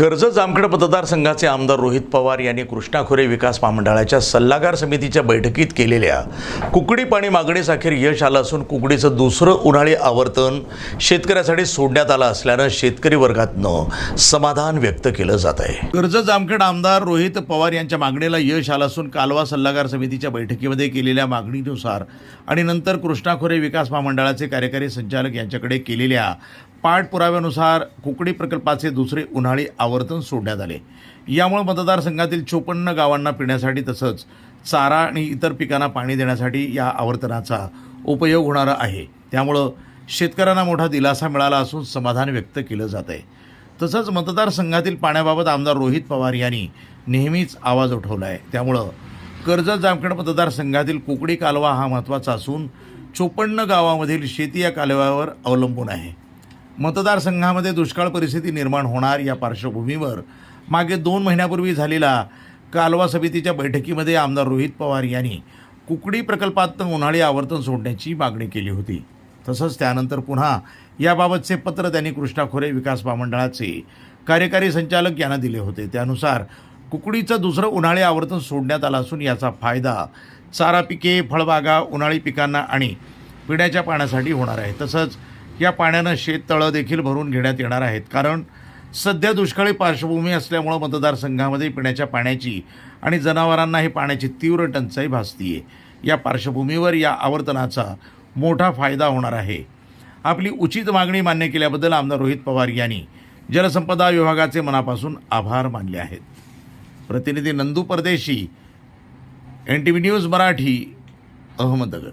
कर्जत जामखेड मतदारसंघाचे आमदार रोहित पवार यांनी कृष्णा खोरे विकास महामंडळाच्या सल्लागार समितीच्या बैठकीत केलेल्या कुकडी पाणी मागणीसाखीर यश आलं असून कुकडीचं दुसरं उन्हाळी आवर्तन शेतकऱ्यासाठी सोडण्यात आलं असल्यानं शेतकरी वर्गातनं समाधान व्यक्त केलं जात आहे. कर्जत जामखेड आमदार रोहित पवार यांच्या मागणीला यश आलं असून कालवा सल्लागार समितीच्या बैठकीमध्ये केलेल्या मागणीनुसार आणि नंतर कृष्णा खोरे विकास महामंडळाचे कार्यकारी संचालक यांच्याकडे केलेल्या पाठपुराव्यानुसार कुकडी प्रकल्पाचे दुसरे उन्हाळी आवर्तन सोडण्यात आले. यामुळे मतदारसंघातील चोपन्न गावांना पिण्यासाठी तसंच चारा आणि इतर पिकांना पाणी देण्यासाठी या आवर्तनाचा उपयोग होणार आहे. त्यामुळं शेतकऱ्यांना मोठा दिलासा मिळाला असून समाधान व्यक्त केलं जात आहे तसंच मतदारसंघातील पाण्याबाबत आमदार रोहित पवार यांनी नेहमीच आवाज उठवला आहे त्यामुळं कर्जत जामखेड मतदारसंघातील कुकडी कालवा हा महत्त्वाचा असून चोपन्न गावामधील शेती या कालव्यावर अवलंबून आहे. मतदारसंघामध्ये दुष्काळ परिस्थिती निर्माण होणार या पार्श्वभूमीवर मागे दोन महिन्यापूर्वी झालेला कालवा समितीच्या बैठकीमध्ये आमदार रोहित पवार यांनी कुकडी प्रकल्पात उन्हाळी आवर्तन सोडण्याची मागणी केली होती. तसंच त्यानंतर पुन्हा याबाबतचे पत्र त्यांनी कृष्णा खोरे विकास महामंडळाचे कार्यकारी संचालक यांना दिले होते. त्यानुसार कुकडीचं दुसरं उन्हाळी आवर्तन सोडण्यात आलं असून याचा फायदा चारा पिके फळबागा उन्हाळी पिकांना आणि पिण्याच्या पाण्यासाठी होणार आहे. तसंच या पाण्यानं शेततळं देखील भरून घेण्यात येणार आहेत. कारण सध्या दुष्काळी पार्श्वभूमी असल्यामुळं मतदारसंघामध्ये पिण्याच्या पाण्याची आणि जनावरांनाही पाण्याची तीव्र टंचाई भासतीये. या पार्श्वभूमीवर या आवर्तनाचा मोठा फायदा होणार आहे. आपली उचित मागणी मान्य केल्याबद्दल आमदार रोहित पवार यांनी जलसंपदा विभागाचे मनापासून आभार मानले आहेत. प्रतिनिधी Nandu Pardeshi N T V news Marathi Ahmednagar.